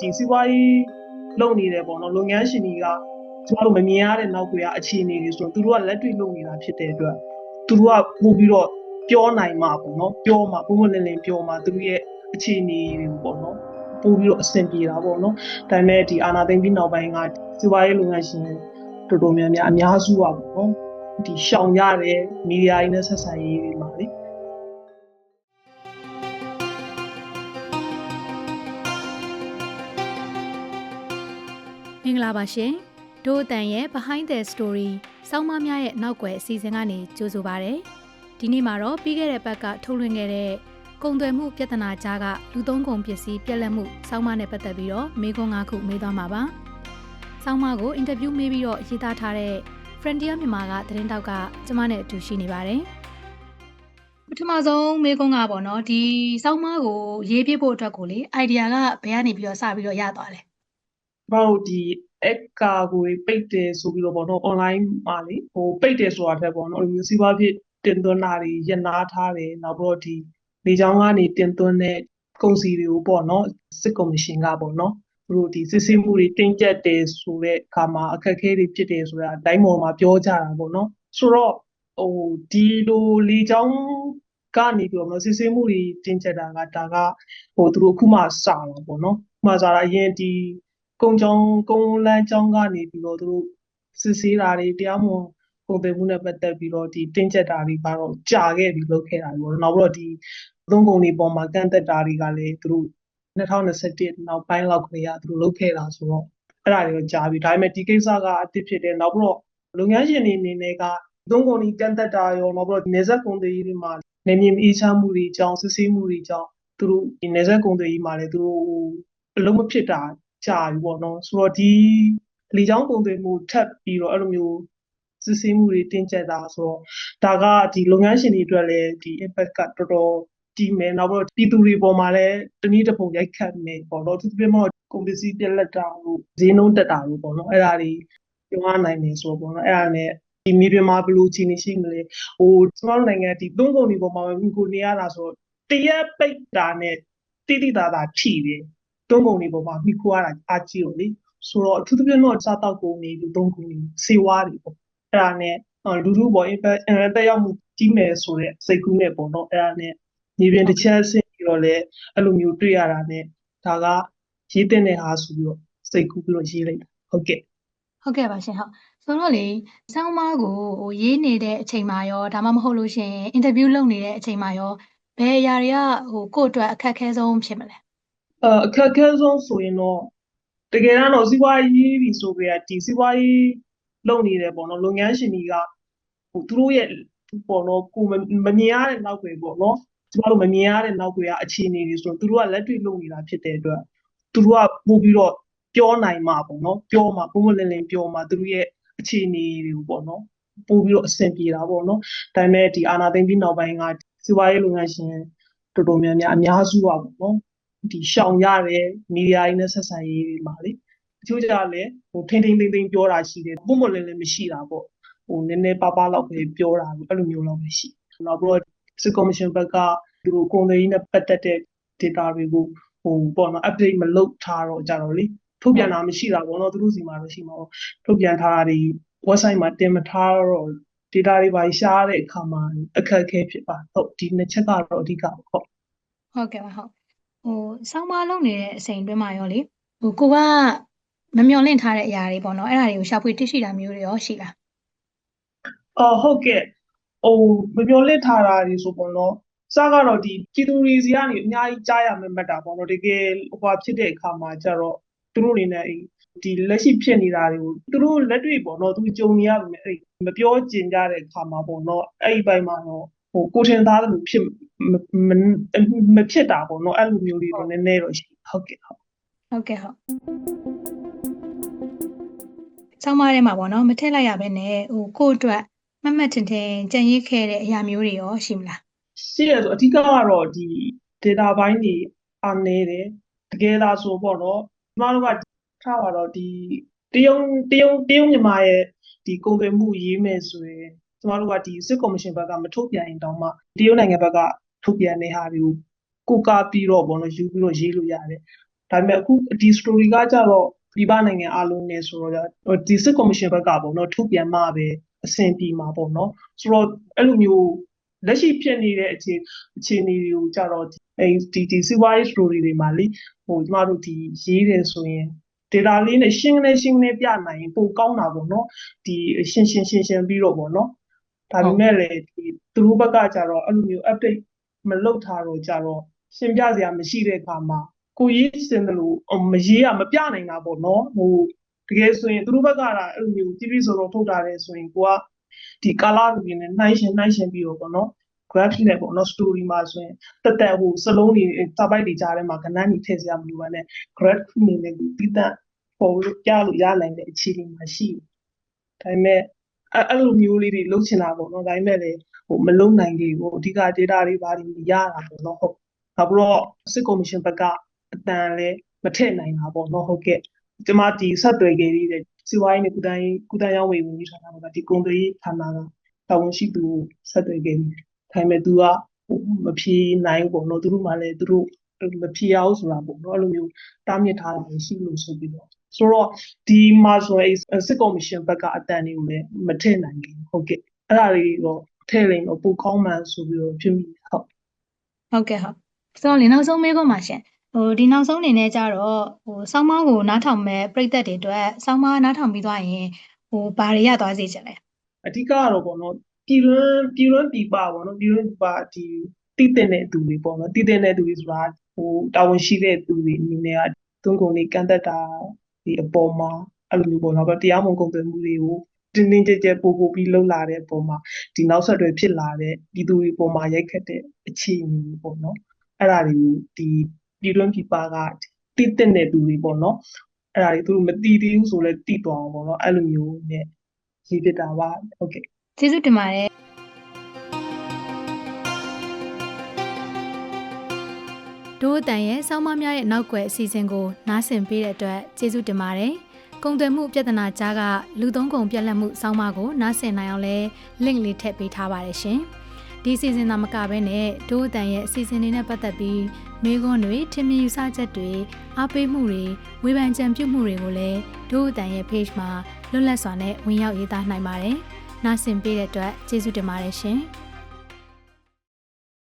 ဒီစီးပွားရေးလုပ်နေတယ်ပေါ့နော်လုပ်ငန်းရှင်တွေကကျမတို့မမြင်ရတဲ့နောက်ွယ်ကအခြေအနေတွေဆိုတော့သူတို့ကလက်တွေ့လုပ်နေတာဖြစ်တဲ့အတွက်သူတို့ကပို့ပြီးတော့ပြောနိုင်မှာပေါ့နော်ပြောမှာပုံမှန်လင်းလင်းပြောမှာသူတို့ရဲ့အခြေအနေတွေပေါ့နော်ပို့ပြီးတော့အဆင်ပြေတာပေါ့နော်ဒါပေမဲ့ဒီအာနာသိမ့်ပြီးနောက်ပိုင်းကစီးပွားရေးလုပ်ငန်းရှင်တော်တော်များများအများစုပါပေါ့နော်ဒီရှောင်ရတဲ့မီဒီယာရင်းနဲ့ဆက်ဆံရေးတွေမှာလေ င်္ဂလာပါရှင်ဒို့အတန်ရဲ့ Behind the Story စောင်းမများရဲ့နောက်ွယ်အစီအစဉ်ကနေကြိုဆိုပါရစေဒီနေ့မှာတော့ပြီးခဲ့တဲ့ဘက်ကထုတ်လွှင့်ခဲ့တဲ့ကုန်သွယ်မှုပြဿနာကြားကလူသုံးကုန်ပစ္စည်းပြက်လက်မှုစောင်းမနဲ့ပတ်သက်ပြီးတော့မေးခွန်း၅ခုမေးသွားမှာပါစောင်းမကိုအင်တာဗျူးမေးပြီးတော့ရေးသားထားတဲ့ Frontier မြန်မာကသတင်းတောက်ကကျမနဲ့အတူရှိနေပါတယ်ပထမဆုံးမေးခွန်းကပေါ့နော်ဒီစောင်းမကိုရေးပြဖို့အတွက်ကိုလေ idea ကဘယ်ကနေပြီးတော့စပြီးတော့ရသွားလဲ ကျမတို့ဒီအကာကိုပိတ်တယ်ဆိုပြီးတော့ပေါ့နော် online မှာလေဟိုပိတ်တယ်ဆိုတာထက်ပေါ့နော်ဒီစီးပွားဖြစ်တင်သွင်းတာတွေရနာထားတယ်နောက်ပြီးတော့ဒီလေချောင်းကနေတင်သွင်းတဲ့ကုန်စည်တွေကိုပေါ့နော်စစ်ကော်မရှင်ကပေါ့နော်သူတို့ဒီစစ်ဆေးမှုတွေတင်းကျပ်တယ်ဆိုတဲ့အခါမှာအခက်အခဲတွေဖြစ်တယ်ဆိုတာအတိုင်းပေါ်မှာပြောကြတာပေါ့နော်ဆိုတော့ဟိုဒီလိုလေချောင်းကနေပြီးတော့စစ်ဆေးမှုတွေတင်းကျပ်တာကဒါကဟိုသူတို့အခုမှစတာပေါ့နော်မှစတာအရင်ဒီ ကုန်းချောင်းကုန်းလန်းချောင်းကနေပြီးတော့သူတို့စစ်ဆေးတာတွေတရားမဝင်ကုန်သွယ်မှုနဲ့ပတ်သက်ပြီးတော့ဒီတင်းကျပ်တာတွေကတော့ကြာခဲ့ပြီးလုပ်ခဲ့တာပေါ့နောက်ပြီးတော့ဒီသုံးကုန်တွေပေါ်မှာကန့်သက်တာတွေကလည်းသူတို့2021နောက်ပိုင်းလောက်ကလေးကသူတို့လုပ်ခဲ့တာဆိုတော့အဲ့ဒါတွေတော့ကြာပြီဒါပေမဲ့ဒီကိစ္စကအစ်စ်ဖြစ်တယ်နောက်ပြီးတော့လုပ်ငန်းရှင်တွေအနေနဲ့ကသုံးကုန်တွေကန့်သက်တာရောနောက်ပြီးတော့နေဆက်ကုန်သွယ်ရေးတွေမှာနေမြေအေးချမ်းမှုတွေကြောင့်စစ်ဆေးမှုတွေကြောင့်သူတို့ဒီနေဆက်ကုန်သွယ်ရေးမှာလည်းသူတို့အလုံးမဖြစ်တာ ကြာပြီပေါ့နော်ဆိုတော့ဒီလေချောင်းပုံသွင်းမှုထပ်ပြီးတော့အဲ့လိုမျိုးစစ်ဆေးမှုတွေတင်းကျပ်တာဆိုတော့ဒါကဒီလုပ်ငန်းရှင်တွေအတွက်လည်းဒီ impact ကတော်တော်ကြီးမယ်နောက်ပြီးတော့ပြည်သူတွေပေါ်မှာလည်းတနည်းတစ်ပုံရိုက်ခတ်မယ်ပေါ့နော်သူပြမတော့ကုန်ပစ္စည်းပြက်လက်တာလို့ဈေးနှုန်းတက်တာလို့ပေါ့နော်အဲ့ဒါတွေပြောရနိုင်တယ်ဆိုတော့ပေါ့နော်အဲ့ဒါနဲ့ဒီမြေပြင်မှာဘယ်လိုအခြေအနေရှိမလဲဟိုကျမတို့နိုင်ငံဒီသုံးကုန်တွေပေါ်မှာပဲကိုနေရတာဆိုတော့တရက်ပိတ်တာနဲ့တိတိတသာထိတယ် သုံးကုန်တွေပေါ်မှာမိခိုးရတာအားကြီးတော့လေဆိုတော့အထူးသဖြင့်တော့စားတောက်ကုန်တွေလူသုံးကုန်တွေစေဝါးတွေပေါ့အဲ့ဒါနဲ့လူလူပေါ် impact တက်ရောက်မှုကြီးမယ်ဆိုတဲ့စိတ်ကူးနဲ့ပေါ့နော်အဲ့ဒါနဲ့ညီပြင်တစ်ချက်ဆင်းပြီးတော့လည်းအဲ့လိုမျိုးတွေ့ရတာနဲ့ဒါကရေးတဲ့နေဟာဆိုပြီးတော့စိတ်ကူးပြီးတော့ရေးလိုက်တာဟုတ်ကဲ့ဟုတ်ကဲ့ပါရှင်ဟုတ်ဆိုတော့လေစောင်းမကိုဟိုရေးနေတဲ့အချိန်မှာရောဒါမှမဟုတ်လို့ရှင်အင်တာဗျူးလုပ်နေတဲ့အချိန်မှာရောဘယ်အရာတွေကဟိုကိုယ့်အတွက်အခက်အခဲဆုံးဖြစ်မလဲ အအခက်အခဲဆုံးဆိုရင်တော့တကယ်တမ်းတော့စီးပွားရေးပြီဆိုကြတဲ့ဒီစီးပွားရေးလုပ်နေတယ်ပေါ့နော်လုပ်ငန်းရှင်တွေကဟိုသူတို့ရဲ့ပေါ့နော်ကိုမမမြင်ရတဲ့နောက်ွယ်ပေါ့နော်ကျမတို့မမြင်ရတဲ့နောက်ွယ်ကအခြေအနေတွေဆိုတော့သူတို့ကလက်တွေ့လုပ်နေတာဖြစ်တဲ့အတွက်သူတို့ကပို့ပြီးတော့ပြောနိုင်မှာပေါ့နော်ပြောမှာပုံမှန်လင်းလင်းပြောမှာသူတို့ရဲ့အခြေအနေတွေကိုပေါ့နော်ပို့ပြီးတော့အဆင်ပြေတာပေါ့နော်ဒါပေမဲ့ဒီအာနာသိမ့်ပြီးနောက်ပိုင်းကစီးပွားရေးလုပ်ငန်းရှင်တော်တော်များများအများစုပါပေါ့နော် ဒီရှောင်ရတဲ့မီဒီယာရင်းနဲ့ဆက်ဆံရေးတွေမှာလေတချို့ကြလည်းဟိုထိမ့်ထိမ့်သိမ့်သိမ့်ပြောတာရှိတယ်ပုံမလင်းလင်းမရှိတာပေါ့ဟိုနည်းနည်းပါးပါးလောက်ပဲပြောတာအဲ့လိုမျိုးလောက်ပဲရှိနောက်ပြီးတော့စစ်ကော်မရှင်ဘက်ကသူတို့ကုန်သွယ်ရေးနဲ့ပတ်သက်တဲ့ data တွေကိုဟိုပေါ့နော် update မလုပ်ထားတော့ကြတော့လေထုတ်ပြန်တာမရှိတာပေါ့နော်သူတို့စီမှာတော့ရှိမှာပေါ့ထုတ်ပြန်ထားတာတွေ website မှာတင်မထားတော့ data တွေပါရှားတဲ့အခါမှာအခက်အခဲဖြစ်ပါဟုတ်ဒီနှစ်ချက်ကတော့အဓိကပေါ့ဟုတ်ဟုတ်ကဲ့ပါဟုတ် ဟိုစောင်းမလုပ်နေတဲ့အချိန်အတွင်းမှာရောလေဟိုကိုကမမျှော်လင့်ထားတဲ့အရာတွေပေါ့နော်အဲ့ဒါတွေကိုရှာဖွေသိရှိတာမျိုးတွေရောရှိလားအော်ဟုတ်ကဲ့ဟိုမပြောလစ်ထားတာတွေဆိုပေါ့နော်စကတော့ဒီပြည်သူတွေစီကနေအများကြီးကြားရမယ်မှတ်တာပေါ့နော်တကယ်ဟိုဖြစ်တဲ့အခါမှာကျတော့သူတို့အနေနဲ့ဒီလက်ရှိဖြစ်နေတာတွေကိုသူတို့လက်တွေ့ပေါ့နော်သူကြုံနေရမယ်အဲ့မပြောကျင်ကြတဲ့အခါမှာပေါ့နော်အဲ့ဒီဘက်မှာတော့ ဟိုကိုထင်သားတယ်လို့ဖြစ်မမဖြစ်တာပေါ့နော်အဲ့လိုမျိုးလေးတော့နည်းနည်းတော့ရှိဟုတ်ကဲ့ဟုတ်ဟုတ်ကဲ့ဟုတ်ဆောင်းမထဲမှာပေါ့နော်မထည့်လိုက်ရဘဲနဲ့ဟိုကိုယ့်အတွက်မတ်မတ်ထင်ထင်ကြံရစ်ခဲ့တဲ့အရာမျိုးတွေရောရှိမလားရှိရဆိုအဓိကကတော့ဒီ data ဘိုင်းတွေအားနေတယ်တကယ်လားဆိုပေါ့နော်ကျမတို့ကထားပါတော့ဒီတရုံတရုံတရုံမြန်မာရဲ့ဒီကုန်သွယ်မှုရေးမယ်ဆိုရင် ကျမတို့ကဒီစစ်ကော်မရှင်ဘက်ကမထုတ်ပြန်ရင်တောင်မှတရုတ်နိုင်ငံဘက်ကထုတ်ပြန်တဲ့ဟာတွေကိုကိုးကားပြီးတော့ပေါ့နော်ယူပြီးတော့ရေးလို့ရတယ်ဒါပေမဲ့အခုဒီ story ကကြတော့ပြည်ပနိုင်ငံအားလုံးနဲ့ဆိုတော့ဟိုဒီစစ်ကော်မရှင်ဘက်ကပေါ့နော်ထုတ်ပြန်မှပဲအဆင်ပြေမှာပေါ့နော်ဆိုတော့အဲ့လိုမျိုးလက်ရှိဖြစ်နေတဲ့အခြေအခြေအနေတွေကိုကြတော့အဲဒီဒီစီဝိုင်း story တွေမှာလေဟိုကျမတို့ဒီရေးတယ်ဆိုရင် data လေးနဲ့ရှင်းနေရှင်းနေပြနိုင်ရင်ပိုကောင်းတာပေါ့နော်ဒီရှင်းရှင်းရှင်းရှင်းပြီးတော့ပေါ့နော် ဒါပေမဲ့လေဒီသူတို့ဘက်ကကြတော့အဲ့လိုမျိုး update မလုပ်ထားတော့ကြတော့ရှင်းပြစရာမရှိတဲ့အခါမှာကိုရေးစင်တယ်လို့မရေးရမပြနိုင်တာပေါ့နော်ဟိုတကယ်ဆိုရင်သူတို့ဘက်ကအဲ့လိုမျိုးတိတိဆိုတော့ထုတ်တာတယ်ဆိုရင်ကိုကဒီကာလာလူတွေနဲ့နှိုင်းရှင်နှိုင်းရှင်ပြီးတော့ပေါ့နော် graph နဲ့ပေါ့နော် story မှာဆိုရင်တက်တက်ဟိုစလုံးတွေစာပိုက်တွေကြားထဲမှာကဏ္ဍကြီးထည့်စရာမလိုပါနဲ့ graph အနေနဲ့ပြီးတတ်ပေါ်လို့ကြားလို့ရနိုင်တဲ့အခြေအနေမှာရှိတယ်။ဒါပေမဲ့ အဲ့အဲ့လိုမျိုးလေးတွေလုပ်ချင်တာပေါ့နော်။ဒါပေမဲ့လည်းဟိုမလုပ်နိုင်သေးဘူး။အဓိက data တွေဘာတွေမရတာပေါ့နော်ဟုတ်။နောက်ပြီးတော့စစ်ကော်မရှင်ဘက်ကအတန်လည်းမထည့်နိုင်တာပေါ့နော်ဟုတ်ကဲ့။ကျမဒီဆက်သွယ်ခဲ့သေးတယ်စီဝိုင်းနဲ့ကုတိုင်းကုတိုင်းရောင်းဝယ်ဝင်ကြီးဌာနကဒီကုန်သွယ်ရေးဌာနကတာဝန်ရှိသူဆက်သွယ်ခဲ့တယ်။ဒါပေမဲ့ तू ကဟိုမဖြေနိုင်ဘူးပေါ့နော်။သူတို့မှလည်းသူတို့မဖြေရအောင်ဆိုတာပေါ့နော်။အဲ့လိုမျိုးတားမြစ်ထားတာရှိလို့ဆိုပြီးတော့ ဆိုတော့ဒီမှာဆိုရင်စစ်ကော်မရှင်ဘက်ကအတန်တွေကိုလည်းမထည့်နိုင်ဘူးဟုတ်ကဲ့အဲ့ဒါတွေတော့ထည့်လိုက်တော့ပိုကောင်းမှန်ဆိုပြီးတော့ဖြစ်မိဟုတ်ဟုတ်ကဲ့ဟုတ်ဆိုတော့လေနောက်ဆုံးမေးခွန်းပါရှင်ဟိုဒီနောက်ဆုံးအနေနဲ့ကြတော့ဟိုဆောင်းမောင်းကိုနားထောင်မဲ့ပြိသက်တွေအတွက်ဆောင်းမောင်းနားထောင်ပြီးသွားရင်ဟိုဘာတွေရသွားစေချင်လဲအဓိကကတော့ပေါ့နော်ပြည်လွန်းပြည်လွန်းပြည်ပပေါ့နော်ပြည်လွန်းပြည်ပဒီတည်တဲ့သူတွေပေါ့နော်တည်တဲ့သူတွေဆိုတာဟိုတာဝန်ရှိတဲ့သူတွေအနေနဲ့ကသွင်းကုန်တွေကန့်သက်တာ ဒီအပေါ်မှာအဲ့လိုမျိုးပေါ့နော်တရားမဝင်ကုန်သွယ်မှုတွေကိုတင်းတင်းကြပ်ကြပ်ပို့ပို့ပြီးလှုပ်လာတဲ့အပေါ်မှာဒီနောက်ဆက်တွဲဖြစ်လာတဲ့ပြည်သူတွေပေါ်မှာရိုက်ခတ်တဲ့အခြေအနေပေါ့နော်အဲ့ဒါတွေကိုဒီပြည်တွင်းပြည်ပကတည်တဲ့သူတွေပေါ့နော်အဲ့ဒါတွေသူတို့မတည်သေးဘူးဆိုလဲတည်သွားအောင်ပေါ့နော်အဲ့လိုမျိုးနဲ့ရေးပြတာပါဟုတ်ကဲ့ကျေးဇူးတင်ပါတယ် ဒို့အတန်ရဲ့စောင်းမများရဲ့နောက်ွယ်အစီအစဉ်ကိုနားဆင်ပေးတဲ့အတွက်ကျေးဇူးတင်ပါတယ်။ကုန်သွယ်မှုပြဿနာကြားကလူသုံးကုန်ပြက်လက်မှုစောင်းမကိုနားဆင်နိုင်အောင်လဲ link လေးထည့်ပေးထားပါတယ်ရှင်။ဒီအစီအစဉ်သာမကဘဲနဲ့ဒို့အတန်ရဲ့အစီအစဉ်တွေနဲ့ပတ်သက်ပြီးမိခွန်းတွေထင်မြင်ယူဆချက်တွေအားပေးမှုတွေဝေဖန်ကြံပြုမှုတွေကိုလည်းဒို့အတန်ရဲ့ page မှာလွတ်လပ်စွာနဲ့ဝင်ရောက်ရေးသားနိုင်ပါတယ်။နားဆင်ပေးတဲ့အတွက်ကျေးဇူးတင်ပါတယ်ရှင်။